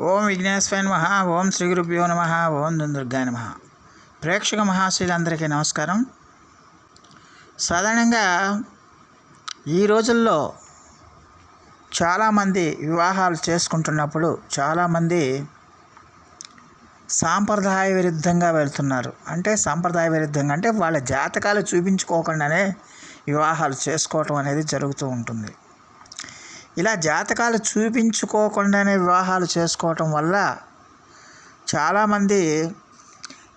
ఓం విఘ్నేశ్వర నమ ఓం శ్రీ గురుభ్యో నమ ఓం దుర్గా నమ. ప్రేక్షక మహాశీలందరికీ నమస్కారం. సాధారణంగా ఈ రోజుల్లో చాలామంది వివాహాలు చేసుకుంటున్నప్పుడు చాలామంది సాంప్రదాయ విరుద్ధంగా వెళ్తున్నారు. అంటే సాంప్రదాయ విరుద్ధంగా అంటే వాళ్ళ జాతకాలు చూపించుకోకుండానే వివాహాలు చేసుకోవటం అనేది జరుగుతూ ఉంటుంది. ఇలా జాతకాలు చూపించుకోకుండానే వివాహాలు చేసుకోవటం వల్ల చాలామంది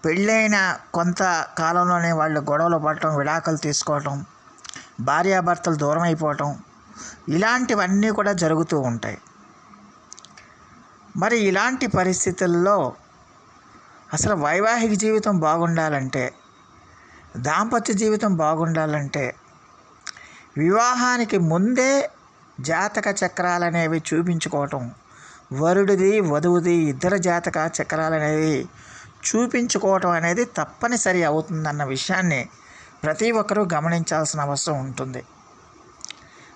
పెళ్ళైన కొంత కాలంలోనే వాళ్ళు గొడవలు పడటం విడాకులు తీసుకోవటం భార్యాభర్తలు దూరం అయిపోవటం ఇలాంటివన్నీ కూడా జరుగుతూ ఉంటాయి. మరి ఇలాంటి పరిస్థితుల్లో అసలు వైవాహిక జీవితం బాగుండాలంటే దాంపత్య జీవితం బాగుండాలంటే వివాహానికి ముందే జాతక చక్రాలు అనేవి చూపించుకోవటం. వరుడిది వధువుది ఇద్దరు జాతక చక్రాలు అనేవి చూపించుకోవటం అనేది తప్పనిసరి అవుతుందన్న విషయాన్ని ప్రతి ఒక్కరూ గమనించాల్సిన అవసరం ఉంటుంది.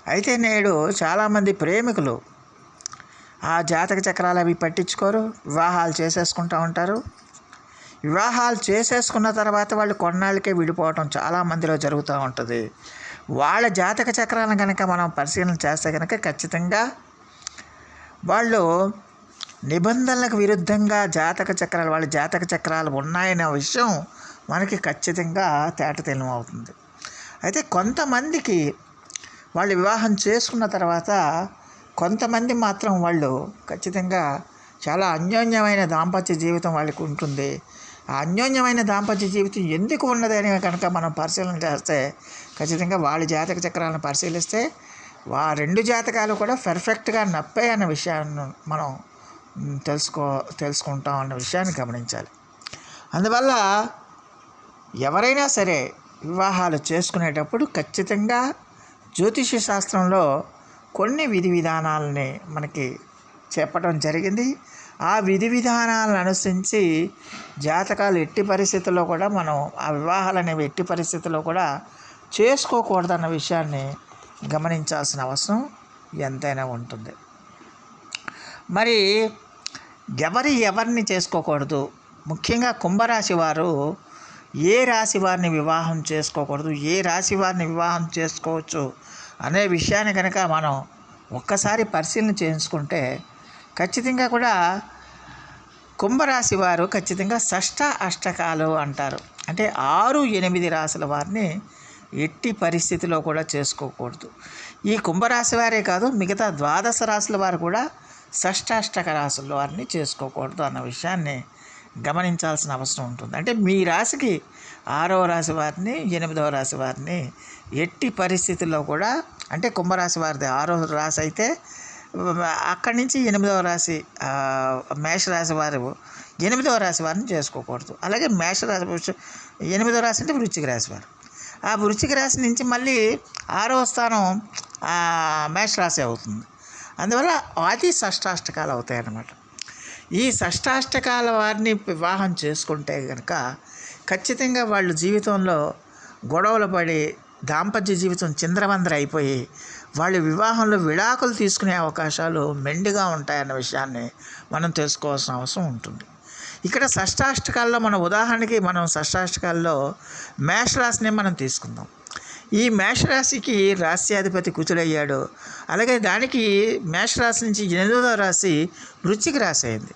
అయితే నేడు చాలామంది ప్రేమికులు ఆ జాతక చక్రాలు అవి పట్టించుకోరు వివాహాలు చేసేసుకుంటూ ఉంటారు. వివాహాలు చేసేసుకున్న తర్వాత వాళ్ళు కొన్నాళ్ళకే విడిపోవటం చాలా మందిలో జరుగుతూ ఉంటుంది. వాళ్ళ జాతక చక్రాలను కనుక మనం పరిశీలన చేస్తే కనుక ఖచ్చితంగా వాళ్ళు నిబంధనలకు విరుద్ధంగా జాతక చక్రాలు వాళ్ళ జాతక చక్రాలు ఉన్నాయనే విషయం మనకి ఖచ్చితంగా తేటతెల్లం అవుతుంది అయితే కొంతమందికి వాళ్ళు వివాహం చేసుకున్న తర్వాత కొంతమంది మాత్రం వాళ్ళు ఖచ్చితంగా చాలా అన్యోన్యమైన దాంపత్య జీవితం వాళ్ళకి ఉంటుంది. అన్యోన్యమైన దాంపత్య జీవితం ఎందుకు ఉన్నదని కనుక మనం పరిశీలన చేస్తే ఖచ్చితంగా వాళ్ళ జాతక చక్రాలను పరిశీలిస్తే వా రెండు జాతకాలు కూడా పెర్ఫెక్ట్గా నప్పాయి అన్న విషయాన్ని మనం తెలుసుకో తెలుసుకుంటాం అన్న విషయాన్ని గమనించాలి. అందువల్ల ఎవరైనా సరే వివాహాలు చేసుకునేటప్పుడు ఖచ్చితంగా జ్యోతిష శాస్త్రంలో కొన్ని విధి విధానాలని మనకి చెప్పడం జరిగింది. ఆ విధి విధానాలను అనుసరించి జాతకాలు ఎట్టి పరిస్థితుల్లో కూడా మనం ఆ వివాహాలు అనేవి ఎట్టి పరిస్థితుల్లో కూడా చేసుకోకూడదన్న విషయాన్ని గమనించాల్సిన అవసరం ఎంతైనా ఉంటుంది. మరి ఎవరి ఎవరిని చేసుకోకూడదు? ముఖ్యంగా కుంభరాశి వారు ఏ రాశి వారిని వివాహం చేసుకోకూడదు? ఏ రాశి వారిని వివాహం చేసుకోవచ్చు? అనే విషయాన్ని కనుక మనం ఒక్కసారి పరిశీలన చేసుకుంటే ఖచ్చితంగా కూడా కుంభరాశి వారు ఖచ్చితంగా షష్ట అష్టకాలు అంటారు. అంటే ఆరు ఎనిమిది రాశుల వారిని ఎట్టి పరిస్థితిలో కూడా చేసుకోకూడదు. ఈ కుంభరాశి వారే కాదు మిగతా ద్వాదశ రాశుల వారు కూడా షష్టాష్టక రాశుల వారిని చేసుకోకూడదు అన్న విషయాన్ని గమనించాల్సిన అవసరం ఉంటుంది. అంటే మీ రాశికి ఆరవ రాశి వారిని ఎనిమిదవ రాశి వారిని ఎట్టి పరిస్థితుల్లో కూడా అంటే కుంభరాశి వారిది ఆరో రాశి అయితే అక్కడి నుంచి ఎనిమిదవ రాశి మేషరాశి వారు ఎనిమిదవ రాశి వారిని చేసుకోకూడదు. అలాగే మేషరాశి ఎనిమిదవ రాశి అంటే వృశ్చిక రాశి వారు. ఆ వృశ్చిక రాశి నుంచి మళ్ళీ ఆరవ స్థానం మేషరాశి అవుతుంది. అందువల్ల ఆది షష్టాష్టకాలు అవుతాయి అన్నమాట ఈ షష్టాష్టకాల వారిని వివాహం చేసుకుంటే కనుక ఖచ్చితంగా వాళ్ళు జీవితంలో గొడవలు పడి దాంపత్య జీవితం చింద్రవందర అయిపోయి వాళ్ళు వివాహంలో విడాకులు తీసుకునే అవకాశాలు మెండుగా ఉంటాయన్న విషయాన్ని మనం తెలుసుకోవాల్సిన అవసరం ఉంటుంది. ఇక్కడ షష్టాష్టకాల్లో మన ఉదాహరణకి మనం షష్టాష్టకాల్లో మేషరాశిని మనం తీసుకుందాం. ఈ మేషరాశికి రాశ్యాధిపతి కుచులయ్యాడు అలాగే దానికి మేషరాశి నుంచి ఎనిమిదో రాశి వృశ్చిక రాశి అయింది.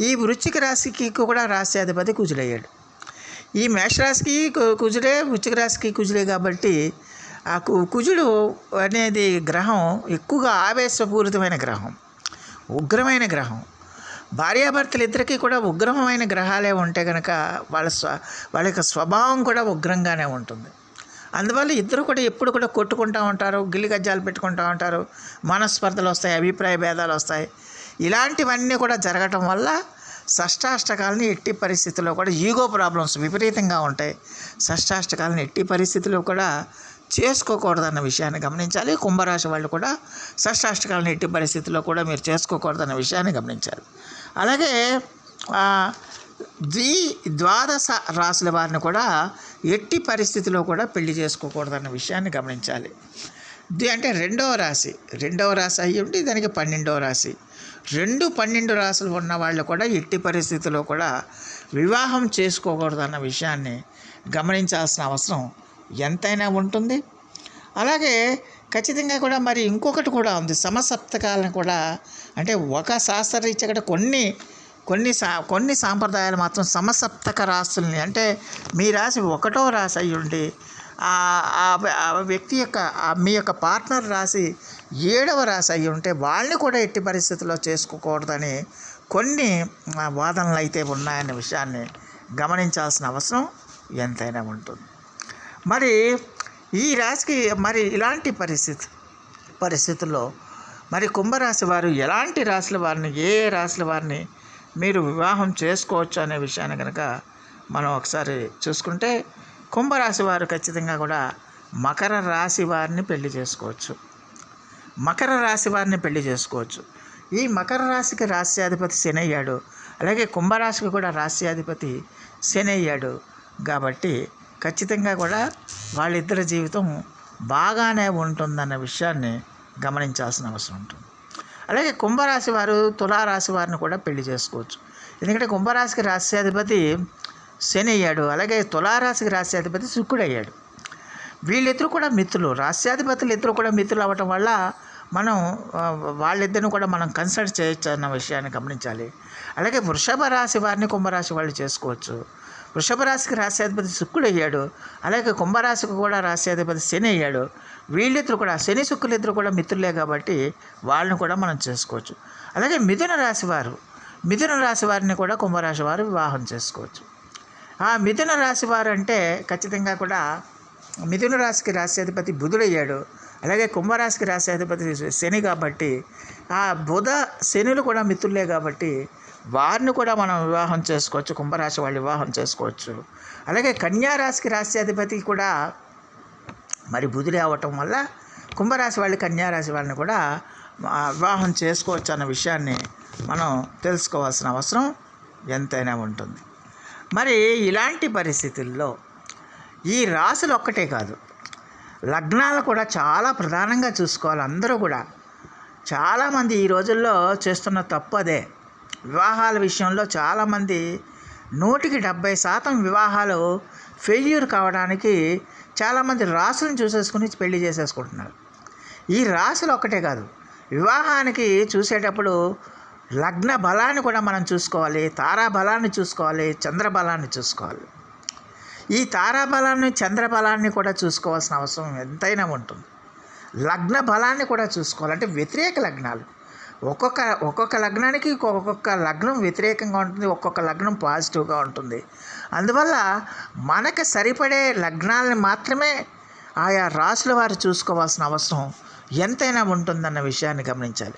ఈ వృశ్చిక రాశికి కూడా రాశ్యాధిపతి కుజులయ్యాడు ఈ మేషరాశికి కుజుడే వృచ్చిక రాశికి కుజుడే కాబట్టి ఆ కు- కుజుడు అనేది గ్రహం ఎక్కువగా ఆవేశపూరితమైన గ్రహం ఉగ్రమైన గ్రహం. భార్యాభర్తలు ఇద్దరికీ కూడా ఉగ్రమైన గ్రహాలే ఉంటే కనుక వాళ్ళ స్వ వాళ్ళ యొక్క స్వభావం కూడా ఉగ్రంగానే ఉంటుంది. అందువల్ల ఇద్దరు కూడా ఎప్పుడు కూడా కొట్టుకుంటూ ఉంటారు గిల్లి గజ్జాలు పెట్టుకుంటూ ఉంటారు మనస్పర్ధలు వస్తాయి అభిప్రాయ భేదాలు వస్తాయి. ఇలాంటివన్నీ కూడా జరగటం వల్ల షష్టాష్టకాలని ఎట్టి పరిస్థితుల్లో కూడా ఈగో ప్రాబ్లమ్స్ విపరీతంగా ఉంటాయి. షష్టాష్టకాలను ఎట్టి పరిస్థితుల్లో కూడా చేసుకోకూడదన్న విషయాన్ని గమనించాలి. కుంభరాశి వాళ్ళు కూడా షష్టాష్టకాలను ఎట్టి పరిస్థితుల్లో కూడా మీరు చేసుకోకూడదన్న విషయాన్ని గమనించాలి. అలాగే ద్వి ద్వాదశ రాశుల వారిని కూడా ఎట్టి పరిస్థితిలో కూడా పెళ్ళి చేసుకోకూడదన్న విషయాన్ని గమనించాలి. ద్వి అంటే రెండవ రాశి రెండవ రాశి అయ్యి ఉండి దానికి పన్నెండవ రాశి. రెండు పన్నెండు రాసులు ఉన్న వాళ్ళు కూడా ఎట్టి పరిస్థితుల్లో కూడా వివాహం చేసుకోకూడదు అన్న విషయాన్ని గమనించాల్సిన అవసరం ఎంతైనా ఉంటుంది. అలాగే ఖచ్చితంగా కూడా మరి ఇంకొకటి కూడా ఉంది. సమసప్తకాలను కూడా అంటే ఒక శాస్త్రరీత్యా కూడా కొన్ని కొన్ని సా కొన్ని సాంప్రదాయాలు మాత్రం సమసప్తక రాసుల్ని అంటే మీ రాశి ఒకటో రాశి అయ్యుండి ఆ వ్యక్తి యొక్క మీ యొక్క పార్ట్నర్ రాశి ఏడవ రాశి అయి ఉంటే వాళ్ళని కూడా ఎట్టి పరిస్థితుల్లో చేసుకోకూడదని కొన్ని వాదనలు అయితే ఉన్నాయన్న విషయాన్ని గమనించాల్సిన అవసరం ఎంతైనా ఉంటుంది. మరి ఈ రాశికి మరి ఇలాంటి పరిస్థితి పరిస్థితుల్లో మరి కుంభరాశి వారు ఎలాంటి రాశుల వారిని ఏ ఏ రాశుల వారిని మీరు వివాహం చేసుకోవచ్చు అనే విషయాన్ని కనుక మనం ఒకసారి చూసుకుంటే కుంభరాశి వారు ఖచ్చితంగా కూడా మకర రాశి వారిని పెళ్ళి చేసుకోవచ్చు. మకర రాశి వారిని పెళ్ళి చేసుకోవచ్చు. ఈ మకర రాశికి రాశ్యాధిపతి శని అయ్యాడు. అలాగే కుంభరాశికి కూడా రాశ్యాధిపతి శని అయ్యాడు. కాబట్టి ఖచ్చితంగా కూడా వాళ్ళిద్దరి జీవితం బాగానే ఉంటుందన్న విషయాన్ని గమనించాల్సిన అవసరం ఉంటుంది. అలాగే కుంభరాశి వారు తులారాశి వారిని కూడా పెళ్ళి చేసుకోవచ్చు. ఎందుకంటే కుంభరాశికి రాశ్యాధిపతి శని అయ్యాడు. అలాగే తులారాశికి రాశ్యాధిపతి శుక్రుడు అయ్యాడు. వీళ్ళిద్దరూ కూడా మిత్రులు. రాష్ట్రాధిపతులు ఇద్దరు కూడా మిత్రులు అవ్వటం వల్ల మనం వాళ్ళిద్దరిని కూడా మనం కన్సల్ట్ చేయొచ్చు అన్న విషయాన్ని గమనించాలి. అలాగే వృషభ రాశి వారిని కుంభరాశి వాళ్ళు చేసుకోవచ్చు. వృషభ రాశికి రాశ్యాధిపతి శుక్రుడు అయ్యాడు. అలాగే కుంభరాశికి కూడా రాశ్యాధిపతి శని అయ్యాడు. వీళ్ళిద్దరు కూడా శని శుక్రులిద్దరు కూడా మిత్రులే కాబట్టి వాళ్ళని కూడా మనం చేసుకోవచ్చు. అలాగే మిథున రాశి వారు మిథున రాశి వారిని కూడా కుంభరాశి వారు వివాహం చేసుకోవచ్చు. ఆ మిథున రాశి వారు అంటే ఖచ్చితంగా కూడా మిథున రాశికి రాశ్యాధిపతి బుధుడయ్యాడు అలాగే కుంభరాశికి రాశ్యాధిపతి శని కాబట్టి ఆ బుధ శనులు కూడా మిత్రులే కాబట్టి వారిని కూడా మనం వివాహం చేసుకోవచ్చు కుంభరాశి వాళ్ళు వివాహం చేసుకోవచ్చు. అలాగే కన్యారాశికి రాశ్యాధిపతి కూడా మరి బుధుడే అవ్వటం వల్ల కుంభరాశి వాళ్ళు కన్యారాశి వాళ్ళని కూడా వివాహం చేసుకోవచ్చు అన్న విషయాన్ని మనం తెలుసుకోవాల్సిన అవసరం ఎంతైనా ఉంటుంది. మరి ఇలాంటి పరిస్థితుల్లో ఈ రాశులు ఒక్కటే కాదు. లగ్నాలు కూడా చాలా ప్రధానంగా చూసుకోవాలి అందరూ కూడా. చాలామంది ఈ రోజుల్లో చేస్తున్న తప్పు అదే. వివాహాల విషయంలో చాలామంది నూటికి డెబ్బై శాతం వివాహాలు ఫెయిల్యూర్ కావడానికి చాలామంది రాసులను చూసేసుకుని పెళ్ళి చేసేసుకుంటున్నారు. ఈ రాసులు ఒక్కటే కాదు. వివాహానికి చూసేటప్పుడు లగ్న బలాన్ని కూడా మనం చూసుకోవాలి తారా బలాన్ని చూసుకోవాలి చంద్ర బలాన్ని చూసుకోవాలి. ఈ తారాబలాన్ని చంద్రబలాన్ని కూడా చూసుకోవాల్సిన అవసరం ఎంతైనా ఉంటుంది. లగ్న బలాన్ని కూడా చూసుకోవాలి. అంటే వ్యతిరేక లగ్నాలు. ఒక్కొక్క ఒక్కొక్క లగ్నానికి ఒక్కొక్క లగ్నం వ్యతిరేకంగా ఉంటుంది ఒక్కొక్క లగ్నం పాజిటివ్గా ఉంటుంది. అందువల్ల మనకు సరిపడే లగ్నాలను మాత్రమే ఆయా రాసుల వారు చూసుకోవాల్సిన అవసరం ఎంతైనా ఉంటుందన్న విషయాన్ని గమనించాలి.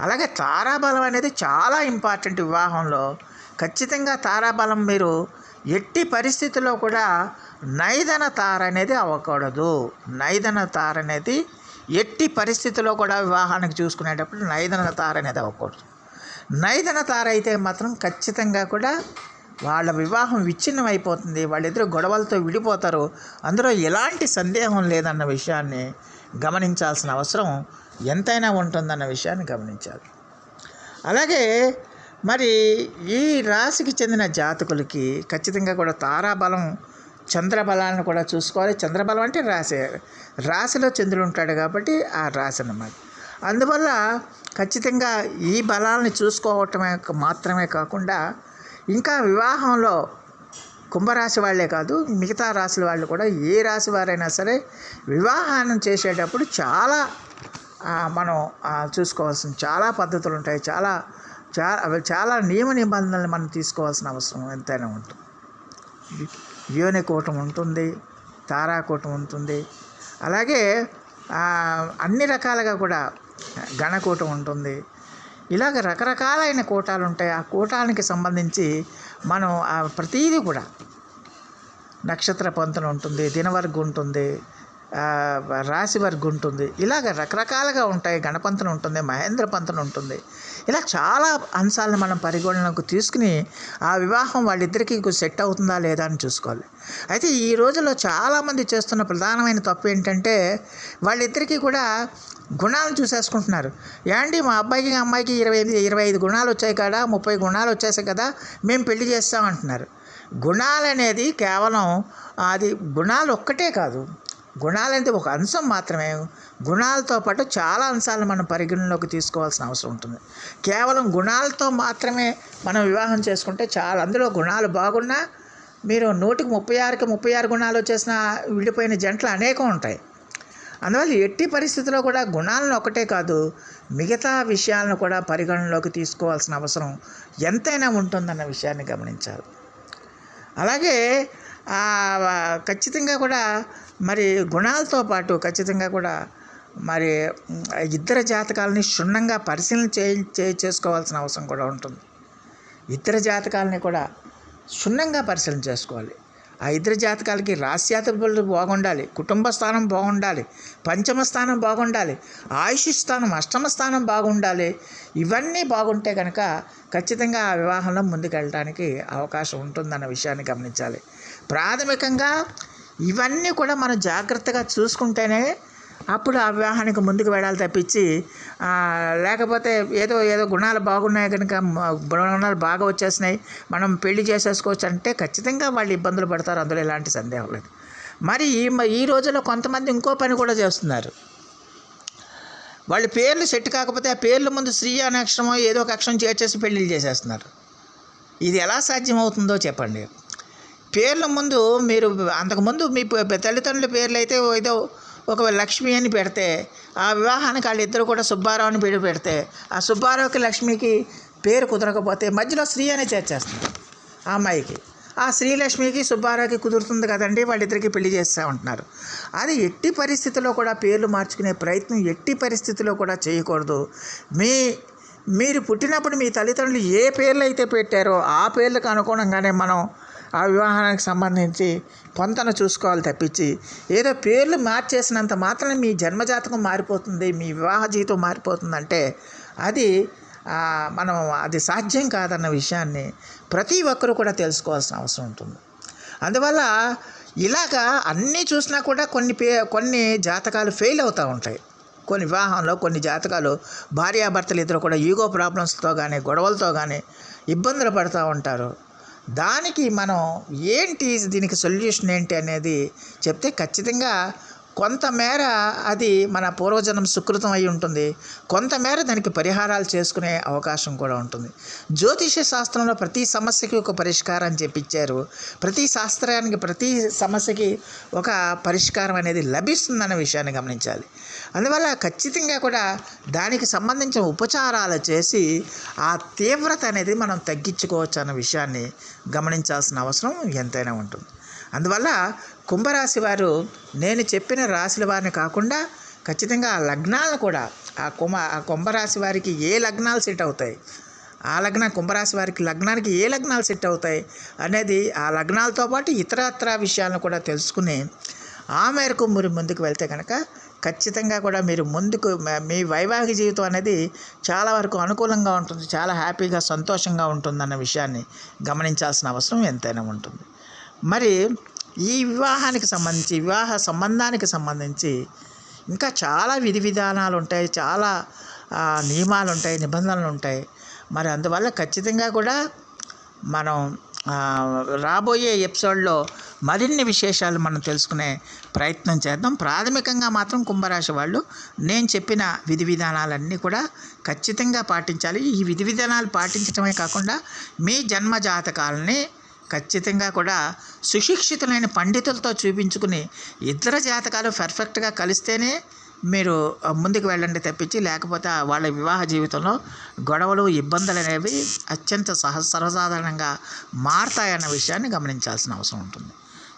అలాగే తారాబలం అనేది చాలా ఇంపార్టెంట్ వివాహంలో. ఖచ్చితంగా తారాబలం మీరు ఎట్టి పరిస్థితుల్లో కూడా నైదన తార అనేది అవ్వకూడదు. నైదన తార అనేది ఎట్టి పరిస్థితుల్లో కూడా వివాహానికి చూసుకునేటప్పుడు నైదన తార అనేది అవ్వకూడదు. నైదన తార అయితే మాత్రం ఖచ్చితంగా కూడా వాళ్ళ వివాహం విచ్ఛిన్నం అయిపోతుంది వాళ్ళిద్దరు గొడవలతో విడిపోతారు. అందులో ఎలాంటి సందేహం లేదన్న విషయాన్ని గమనించాల్సిన అవసరం ఎంతైనా ఉంటుందన్న విషయాన్ని గమనించాలి. అలాగే మరి ఈ రాశికి చెందిన జాతకులకి ఖచ్చితంగా కూడా తారాబలం చంద్రబలాన్ని కూడా చూసుకోవాలి. చంద్రబలం అంటే రాశి. రాశిలో చంద్రుడు ఉంటాడు కాబట్టి ఆ రాశి అన్నమాట. అందువల్ల ఖచ్చితంగా ఈ బలాలని చూసుకోవటమే మాత్రమే కాకుండా ఇంకా వివాహంలో కుంభరాశి వాళ్ళే కాదు మిగతా రాశుల వాళ్ళు కూడా ఏ రాశి వారైనా సరే వివాహాన్ని చేసేటప్పుడు చాలా మనం చూసుకోవాల్సిన చాలా పద్ధతులు ఉంటాయి. చాలా చాలా అవి చాలా నియమ నిబంధనలు మనం తీసుకోవాల్సిన అవసరం ఎంతైనా ఉంటుంది. యోనికూటం ఉంటుంది తారాకూటం ఉంటుంది. అలాగే అన్ని రకాలుగా కూడా గణకూటం ఉంటుంది. ఇలాగ రకరకాలైన కూటాలు ఉంటాయి. ఆ కూటానికి సంబంధించి మనం ప్రతీది కూడా నక్షత్ర పంతులు ఉంటుంది దినవర్గం ఉంటుంది రాశి వర్గం ఉంటుంది. ఇలాగ రకరకాలుగా ఉంటాయి. గణపంతన ఉంటుంది మహేంద్ర పంతన ఉంటుంది. ఇలా చాలా అంశాలను మనం పరిగణనకు తీసుకుని ఆ వివాహం వాళ్ళిద్దరికీ సెట్ అవుతుందా లేదా అని చూసుకోవాలి. అయితే ఈ రోజుల్లో చాలామంది చేస్తున్న ప్రధానమైన తప్పు ఏంటంటే వాళ్ళిద్దరికీ కూడా గుణాలను చూసేసుకుంటున్నారు. ఏమండి మా అబ్బాయికి అమ్మాయికి ఇరవై ఎనిమిది ఇరవై ఐదు గుణాలు వచ్చాయి కదా ముప్పై గుణాలు వచ్చేసాయి కదా మేము పెళ్ళి చేస్తాం అంటున్నారు గుణాలు అనేది కేవలం అది గుణాలు ఒక్కటే కాదు. గుణాలంటే ఒక అంశం మాత్రమే. గుణాలతో పాటు చాలా అంశాలను మనం పరిగణలోకి తీసుకోవాల్సిన అవసరం ఉంటుంది. కేవలం గుణాలతో మాత్రమే మనం వివాహం చేసుకుంటే చాలా. అందులో గుణాలు బాగున్నా మీరు నూటికి ముప్పై ఆరుకి ముప్పై ఆరు గుణాలు వచ్చేసిన విడిపోయిన జంటలు అనేకం ఉంటాయి. అందువల్ల ఎట్టి పరిస్థితిలో కూడా గుణాలను ఒకటే కాదు మిగతా విషయాలను కూడా పరిగణనలోకి తీసుకోవాల్సిన అవసరం ఎంతైనా ఉంటుందన్న విషయాన్ని గమనించాలి. అలాగే ఖచ్చితంగా కూడా మరి గుణాలతో పాటు ఖచ్చితంగా కూడా మరి మ్, జాతకాలని క్షుణ్ణంగా పరిశీలన చే చే- చేసుకోవాల్సిన అవసరం కూడా ఉంటుంది. ఇద్దరు జాతకాలని కూడా క్షుణ్ణంగా పరిశీలన చేసుకోవాలి. ఆ ఇద్దరు జాతకాలకి రాశ్యాతలు బాగుండాలి కుటుంబ స్థానం బాగుండాలి పంచమ స్థానం బాగుండాలి ఆయుష్ స్థానం అష్టమ స్థానం బాగుండాలి ఇవన్నీ బాగుంటే కనుక ఖచ్చితంగా ఆ వివాహంలో ముందుకు వెళ్ళడానికి అవకాశం ఉంటుందన్న విషయాన్ని గమనించాలి. ప్రాథమికంగా ఇవన్నీ కూడా మనం జాగ్రత్తగా చూసుకుంటేనే అప్పుడు ఆ వివాహానికి ముందుకు వెళ్ళాలి తప్పించి లేకపోతే ఏదో ఏదో గుణాలు బాగున్నాయి కనుక గుణాలు బాగా వచ్చేసినాయి మనం పెళ్ళి చేసేసుకోవచ్చు అంటే ఖచ్చితంగా వాళ్ళు ఇబ్బందులు పడతారు అందులో ఎలాంటి సందేహం లేదు. మరి ఈ మ- ఈ రోజుల్లో కొంతమంది ఇంకో పని కూడా చేస్తున్నారు. వాళ్ళ పేర్లు సెట్ కాకపోతే ఆ పేర్ల ముందు శ్రీ అనే అక్షరమో ఏదో ఒక అక్షరం చేర్చేసి పెళ్ళిళ్ళు చేసేస్తున్నారు. ఇది ఎలా సాధ్యమవుతుందో చెప్పండి. పేర్ల ముందు మీరు అంతకుముందు మీ తల్లిదండ్రుల పేర్లు అయితే ఏదో ఒక లక్ష్మి అని పెడితే ఆ వివాహానికి వాళ్ళిద్దరు కూడా సుబ్బారావు అని పేరు పెడితే ఆ సుబ్బారావుకి లక్ష్మికి పేరు కుదరకపోతే మధ్యలో శ్రీ అనే చేర్చేస్తుంది ఆ అమ్మాయికి. ఆ శ్రీలక్ష్మికి సుబ్బారావుకి కుదురుతుంది కదండి వాళ్ళిద్దరికి పెళ్ళి చేస్తూ ఉంటున్నారు. అది ఎట్టి పరిస్థితుల్లో కూడా పేర్లు మార్చుకునే ప్రయత్నం ఎట్టి పరిస్థితుల్లో కూడా చేయకూడదు. మీ మీరు పుట్టినప్పుడు మీ తల్లిదండ్రులు ఏ పేర్లు అయితే పెట్టారో ఆ పేర్లకు అనుగుణంగానే మనం ఆ వివాహానికి సంబంధించి పొంతన చూసుకోవాలి తప్పించి ఏదో పేర్లు మార్చేసినంత మాత్రం మీ జన్మజాతకం మారిపోతుంది మీ వివాహ జీవితం మారిపోతుందంటే అది మనం అది సాధ్యం కాదన్న విషయాన్ని ప్రతి ఒక్కరూ కూడా తెలుసుకోవాల్సిన అవసరం ఉంటుంది. అందువల్ల ఇలాగా అన్నీ చూసినా కూడా కొన్ని పే కొన్ని జాతకాలు ఫెయిల్ అవుతూ ఉంటాయి. కొన్ని వివాహంలో కొన్ని జాతకాలు భార్యాభర్తలు ఇద్దరు కూడా ఈగో ప్రాబ్లమ్స్తో కానీ గొడవలతో కానీ ఇబ్బందులు పడుతూ ఉంటారు. దానికి మనం ఏంటి దీనికి సొల్యూషన్ ఏంటి అనేది చెప్తే ఖచ్చితంగా కొంతమేర అది మన పూర్వజన్మ సుకృతం అయి ఉంటుంది. కొంతమేర దానికి పరిహారాలు చేసుకునే అవకాశం కూడా ఉంటుంది. జ్యోతిష శాస్త్రంలో ప్రతి సమస్యకి ఒక పరిష్కారం చెప్పించారు. ప్రతి శాస్త్రానికి ప్రతి సమస్యకి ఒక పరిష్కారం అనేది లభిస్తుందన్న విషయాన్ని గమనించాలి. అందువల్ల ఖచ్చితంగా కూడా దానికి సంబంధించిన ఉపచారాలు చేసి ఆ తీవ్రత అనేది మనం తగ్గించుకోవచ్చు అన్న విషయాన్ని గమనించాల్సిన అవసరం ఎంతైనా ఉంటుంది. అందువల్ల కుంభరాశి వారు నేను చెప్పిన రాశుల వారిని కాకుండా ఖచ్చితంగా ఆ లగ్నాలను కూడా ఆ కుంభ ఆ కుంభరాశి వారికి ఏ లగ్నాలు సెట్ అవుతాయి ఆ లగ్న కుంభరాశి వారికి లగ్నానికి ఏ లగ్నాలు సెట్ అవుతాయి అనేది ఆ లగ్నాలతో పాటు ఇతరత్ర విషయాలను కూడా తెలుసుకుని ఆ మేరకు మీరు ముందుకు వెళ్తే కనుక ఖచ్చితంగా కూడా మీరు ముందుకు మీ వైవాహిక జీవితం అనేది చాలా వరకు అనుకూలంగా ఉంటుంది చాలా హ్యాపీగా సంతోషంగా ఉంటుందన్న విషయాన్ని గమనించాల్సిన అవసరం ఎంతైనా ఉంటుంది. మరి ఈ వివాహానికి సంబంధించి వివాహ సంబంధానికి సంబంధించి ఇంకా చాలా విధి విధానాలు ఉంటాయి చాలా నియమాలు ఉంటాయి నిబంధనలు ఉంటాయి. మరి అందువల్ల ఖచ్చితంగా కూడా మనం రాబోయే ఎపిసోడ్లో మరిన్ని విశేషాలు మనం తెలుసుకునే ప్రయత్నం చేద్దాం. ప్రాథమికంగా మాత్రం కుంభరాశి వాళ్ళు నేను చెప్పిన విధి విధానాలన్నీ కూడా ఖచ్చితంగా పాటించాలి. ఈ విధి విధానాలు పాటించడమే కాకుండా మీ జన్మ జాతకాలని ఖచ్చితంగా కూడా సుశిక్షితులైన పండితులతో చూపించుకుని ఇతర జాతకాలు పర్ఫెక్ట్గా కలిస్తేనే మీరు ముందుకు వెళ్ళండి తప్పించి లేకపోతే వాళ్ళ వివాహ జీవితంలో గొడవలు ఇబ్బందులు అనేవి అత్యంత సహ సర్వసాధారణంగా మారతాయన్న విషయాన్ని గమనించాల్సిన అవసరం ఉంటుంది.